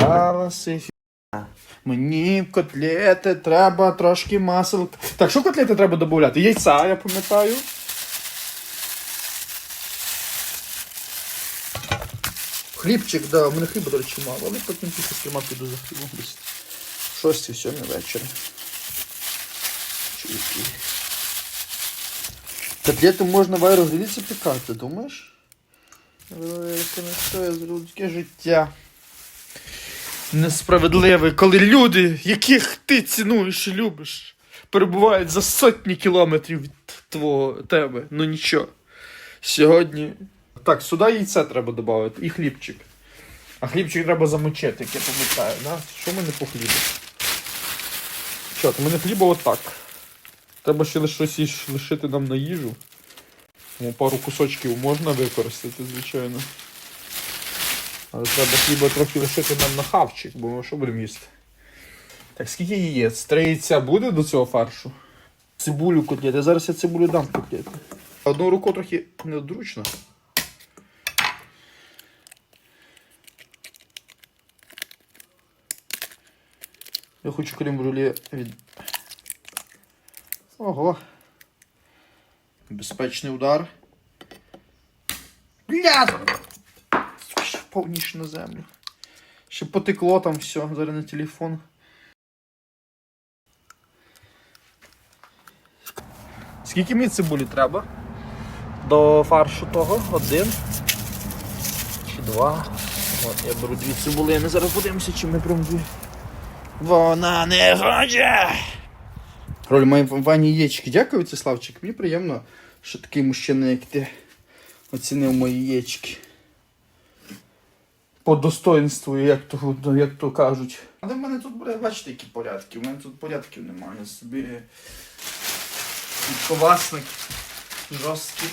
сталася фігня. Мені котлети треба трошки масел. Так, що котлети треба додати? Яйця, я пам'ятаю. Хлібчик, да, у мене хліба, до речі, мало, але потім після стріма піду за хлібом десь. Шостій, сьомій вечора. Чуйки. Котлети можна в аерогріліці пікати, думаєш? Це не зроблю таке життя. Несправедливе, коли люди, яких ти цінуєш і любиш, перебувають за сотні кілометрів від твого тебе. Ну нічого. Сьогодні. Так, сюди яйце треба додати і хлібчик. А хлібчик треба замочити, як я пам'ятаю, да? Що мене по хлібу? Що, то мене хліба отак. Треба ще щось лишити нам на їжу. Пару кусочків можна використати, звичайно. Але треба хліба трохи лишити нам на хавчик, бо ми що будемо їсти? Так, скільки яєць? Три яйця буде до цього фаршу? Цибулю котлети. Зараз я цибулю дам в котлети. Одну руку трохи неодручно. Я хочу крем брюле від. Ого. Безпечний удар. Бля! Повніше на землю. Ще потекло там все, зараз на телефон. Скільки мені цибулі треба? До фаршу того? Один. Чи два. От, я беру дві цибулини. Зараз подивимося, чи ми прям дві. Вона не хоче. Роль має Вані яєчки. Дякую, Славчик. Мені приємно, що такий мужчина, як ти, оцінив мої яєчки. По достоинству, як то, як то кажуть. Але в мене тут, буде, бачите, які порядки. У мене тут порядків немає. Я собі відповасник жорсткий.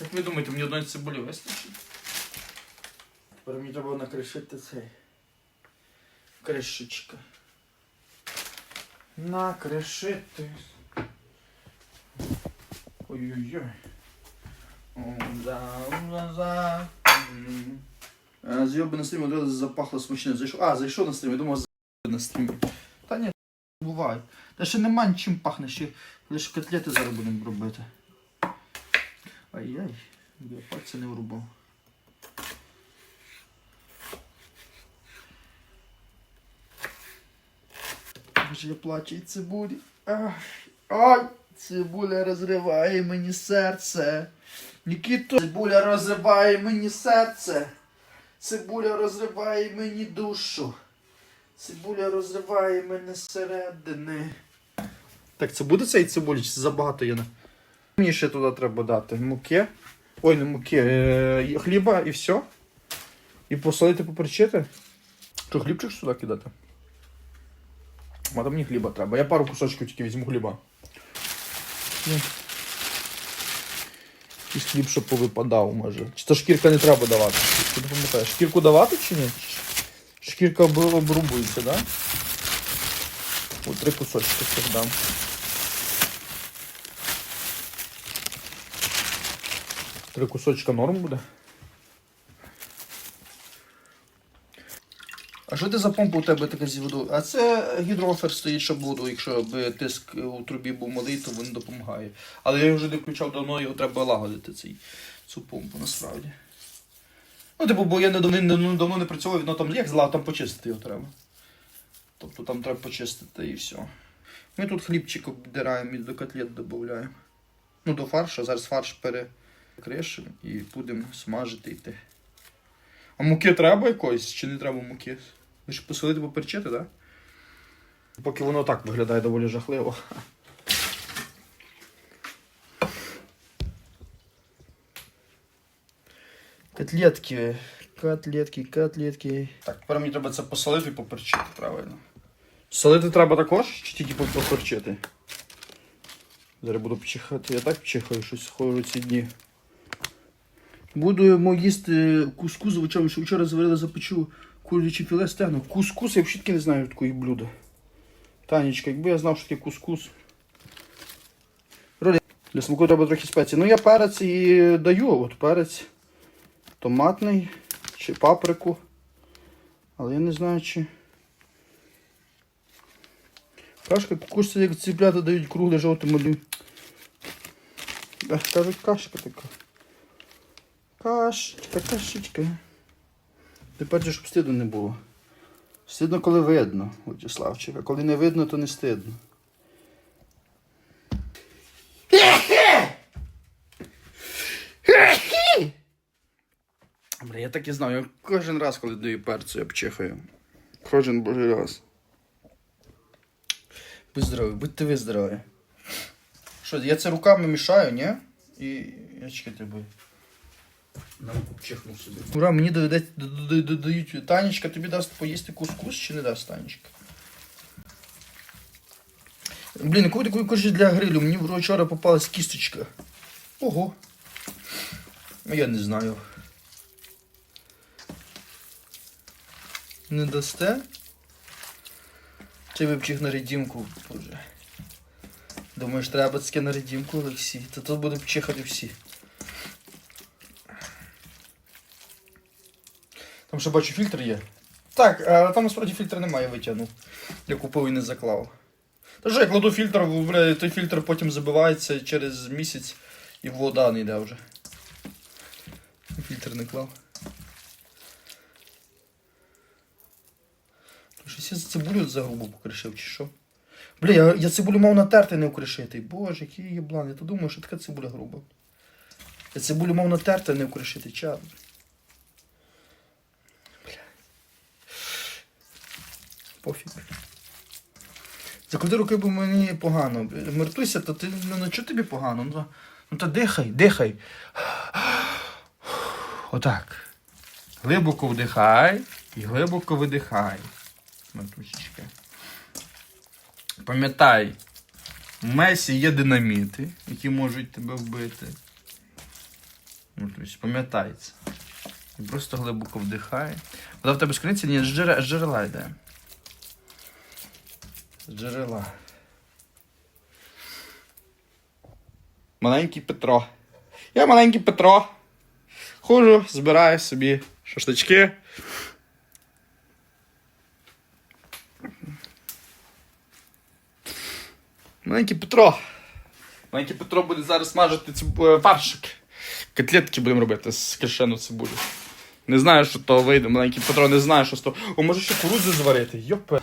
Як ви думаєте, мені одної цибулі вистачить? Тепер мені треба накришити цей. Кришечка. Накришити. Ой-ой-ой. Ом-за-ом-за-за. М. Е, Зйоби на стрімі одразу запахло смачне. Зайшов. А, зайшов на стрім, я думав, за на стрімі. Та ні, буває. Та ще нема нічим пахне, ще лише котлети зараз будемо робити. Ай-яй, я пальця не врубав. Вже плаче цибулі. Ах, Ай, цибуля розриває мені серце. Нікіто, цибуля розриває мені серце. Цибуля розриває мені душу. Цибуля розриває мене зсередини. Так, це буде цей цибулі, чи це забагато є? Мені ще туди треба дати муки. Ой, не муки, е, хліба і все. І посолити поперчити. Що, хлібчик сюди кидати? А там мені хліба треба. Я пару кусочків тільки візьму хліба. Якийсь хліб, щоб повипадав, може. Чи то шкірка не треба давати? Ти не пам'ятаєш, шкірку давати чи ні? Шкірка об- обрубується? Да? Ось три кусочки цих дам. Три кусочка норм буде. А що це за помпа у тебе така зі водою? А це гідрофер стоїть, щоб воду, якщо б тиск у трубі був малий, то він допомагає. Але я його вже не включав давно, його треба лагодити, цей, цю помпу насправді. Ну, типу, бо я не давно, давно не працював, воно там як зла, там почистити його треба. Тобто там треба почистити і все. Ми тут хлібчик обдираємо і до котлет додаємо. Ну, до фаршу, зараз фарш перекришимо і будемо смажити йти. А муки треба якоїсь чи не треба муки? Лише посолити поперчити, так? Да? Поки воно так виглядає доволі жахливо. Котлетки. Котлетки, котлетки. Так, тепер мені треба це посолити і поперчити, правильно. Солити треба також, чи тільки поперчити? Зараз буду пчихати. Я так пчихаю, щось схожу ці дні. Будемо їсти кускус з що вчора зварили запечу куряче філе стегно. Кускус, я взагалі не знаю такої блюда. Танечка, якби я знав, що таке кускус. Ролі. Для смаку треба трохи спеції. Ну я перець і даю, от перець томатний чи паприку. Але я не знаю, чи. Кашка кукушці, як ціплята дають кругле жовте малю. Кажуть, кашка така. Кашечка, кашечка. Тепер же, щоб стиду не було. Стидно, коли видно, Владиславчик, коли не видно, то не стидно. Бля, я так і знав, я кожен раз, коли даю перцю, я пчихаю. Кожен божий раз. Будь здорові, будьте ви здорові. Що, я це руками мішаю, ні? І я чекайте би. Нам чихнув собі. Ура, мені доведеться д- д- д- дають. Танечка, тобі дасть поїсти кускус чи не дасть Танечка? Блін, яку таку кажуть для грилю? Мені вчора попалась кісточка. Ого. Я не знаю. Не дасте? Чи вивчих на редімку, боже. Думаєш, треба таке на редімку, Олексій? Та тут будуть чихати всі. Там ще бачу фільтр є. Так, а там насправді фільтра немає, витягнув. Я купив і не заклав. Та що я кладу фільтр, той фільтр потім забивається через місяць і вода не йде вже. Фільтр не клав. Щось я цибулю за грубо покришив, чи що? Бля, я, я цибулю мав натерти, не укришити. Боже, який єблан. Я то думаю, що така цибуля груба. Я цибулю мав натерти, не укришити. Чад. Пофіг. Заклади руки, бо мені погано. Мертуйся, то ти ну, ну чого тобі погано? Ну, ну то дихай, дихай. Отак. Глибоко вдихай і глибоко видихай. Матусечка. Пам'ятай, в Месі є динаміти, які можуть тебе вбити. Пам'ятай це. І просто глибоко вдихай. Вода в тебе з? Ні, з джерела йде. Джерела. Маленький Петро. Я маленький Петро. Хожу, збираю собі шашлички. Маленький Петро. Маленький Петро буде зараз смажити циб... е, фаршик. Котлетки будемо робити з кишену цибулі. Не знаю, що то вийде. Маленький Петро не знає, що з того. О, може ще кукурудзи зварити. Йопе.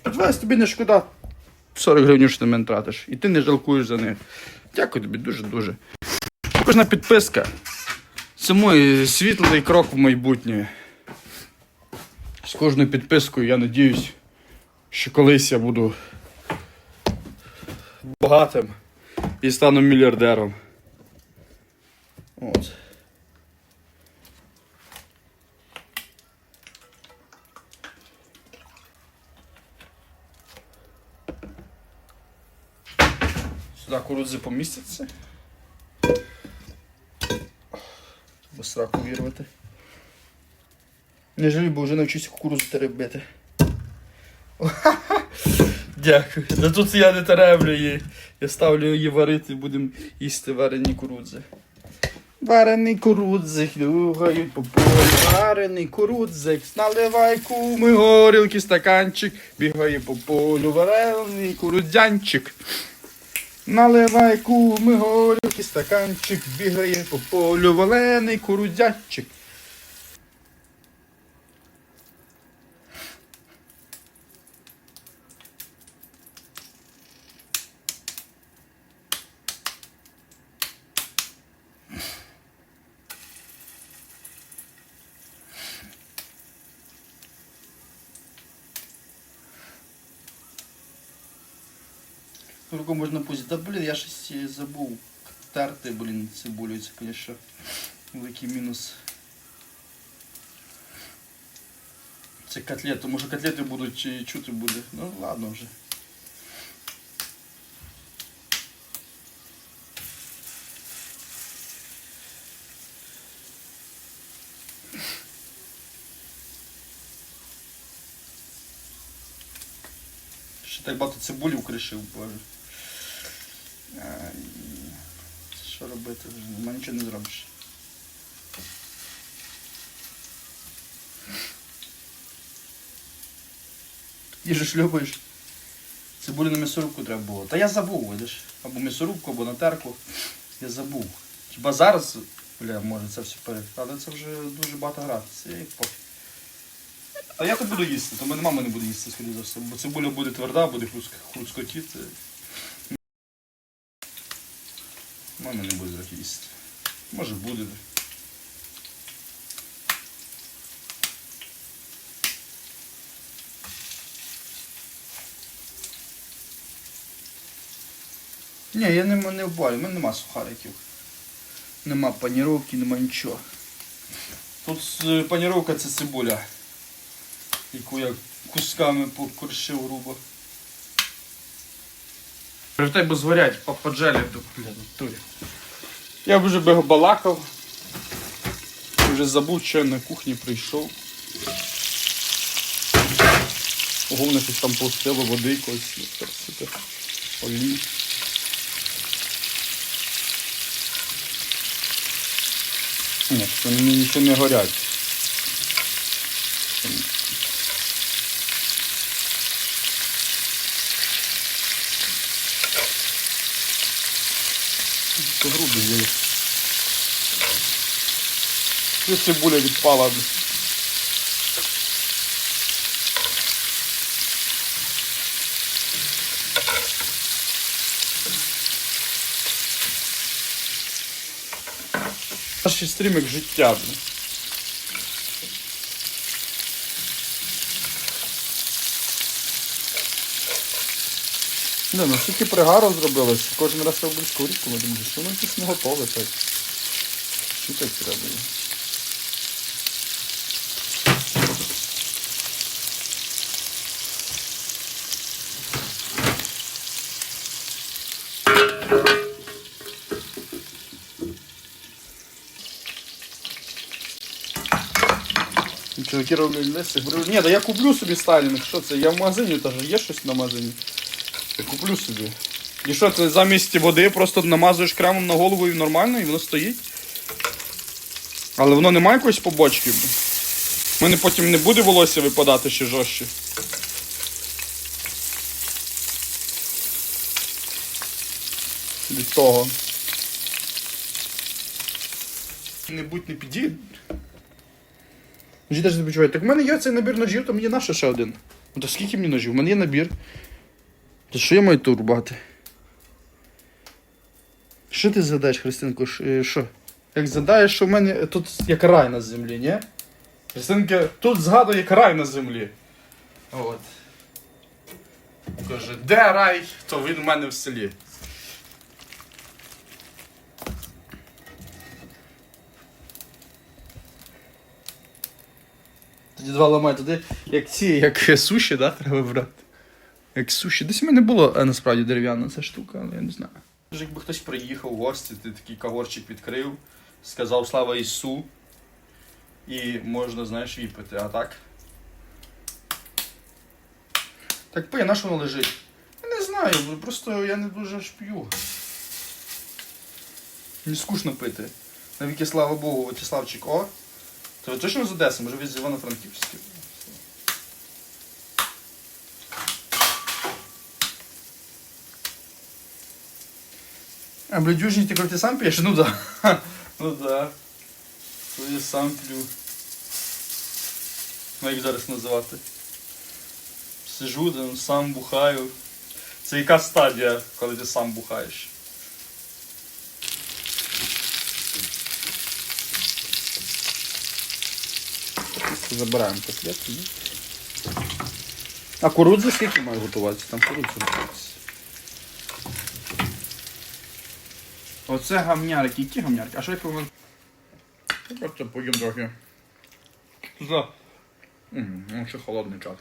Сподіваюсь, тобі не шкода 40 гривень, що ти мене тратиш. І ти не жалкуєш за них. Дякую тобі дуже-дуже. Кожна підписка. Це мій світлий крок в майбутнє. З кожною підпискою я надіюсь, що колись я буду багатим і стану мільярдером. От. Сюди кукурудзи помістяться. Треба сраку вірвати. Не жалію, бо вже навчився кукурудзу теребити. Дякую. Да тут я не тереблю її. Я ставлю її варити, і будемо їсти варені кукурудзи. Варений курудзик, люгають по полю. Варений курудзик, наливай куми горілки, стаканчик, бігає по полю, варений курудзянчик. Наливай куми горюки, стаканчик, бігає по полю, валений курудзянчик. Руку можна пузі. Та блін, я щось е, забув терти, блін, цибулю. Це, звісно, великий мінус. Це котлети. Може котлети будуть е, чути буде. Ну ладно. Ще так багато цибулі укришив, боже. Ай, Що робити? Нема нічого не зробиш. Їжеш любиш. Цибулю на м'ясорубку треба було. Та я забув, видиш. Або м'ясорубку, або на терку. Я забув. Хіба зараз, бля, може це все перед. Але це вже дуже багато їх пофіг. Я то буду їсти, то мене мама не буде їсти, скоріше за все. Бо цибуля буде тверда, буде хрустк- Мама не буде так. Може буде. Ні, я не, не вбаю, в мене нема сухариків. Нема паніровки, нема нічого. Тут паніровка це цибуля, яку я кусками покоршив грубо. В тебе згорять по поджелі тут, бля, турі. Я вже би балакав. Вже забув, що я на кухні прийшов. Головне, щось там пустило води якоїсь. Супер. Олій. Ні, мені нічого не горять. Грубі є. Це цибуля відпала. Наш стрім як життя. Не, ну стільки пригару зробилося, кожен раз робив сковорідку, ми думали, що воно якось не готове так. Що так треба? Чуваки роблять лиси. Говорю, ні, да я куплю собі стайлінг, що це? Я в магазині теж є щось на магазині. Я куплю собі. І що, це замість води просто намазуєш кремом на голову і нормально, і воно стоїть. Але воно не має якоїсь побочки. У мене потім не буде волосся випадати ще жорстче. Від того. Не будь не піді. Ножі теж не почувають. Так в мене є цей набір ножів, то мені наше ще один. Ну, то скільки мені ножів? У мене є набір. То що я маю тут рубати? Що ти задаєш, Христинко? Е, Що? Як задаєш, що в мене тут як рай на землі, ні? Христинка тут згадує як рай на землі. От. Каже, де рай, то він в мене в селі. Тоді два ламай туди, як ці, як суші, да, треба брати. Як суші. Десь у мене було е, насправді дерев'яна ця штука, але я не знаю. Може, якби хтось приїхав в гості, ти такий каворчик відкрив, сказав слава Ісу. І можна, знаєш, віпити, а так. Так пий, на що воно лежить? Я не знаю, просто я не дуже ж п'ю. Мені скучно пити. Навіки, слава Богу, Вячеславчик, о. То ви точно з Одеси, може ви з Івано-Франківська? А, блядюжник, ти коли ти сам п'єш? Ну да. Ну да. То я сам п'ю. Ну як зараз називати? Сижу, там, сам бухаю. Це яка стадія, коли ти сам бухаєш? Забираємо котлетки. ні? А курудзи скільки має готуватися? Там курудзи готуватися. Оце гамнярики. Які гамнярки? А що як воно? Просто поїм трохи. За. Ну ще холодний чат.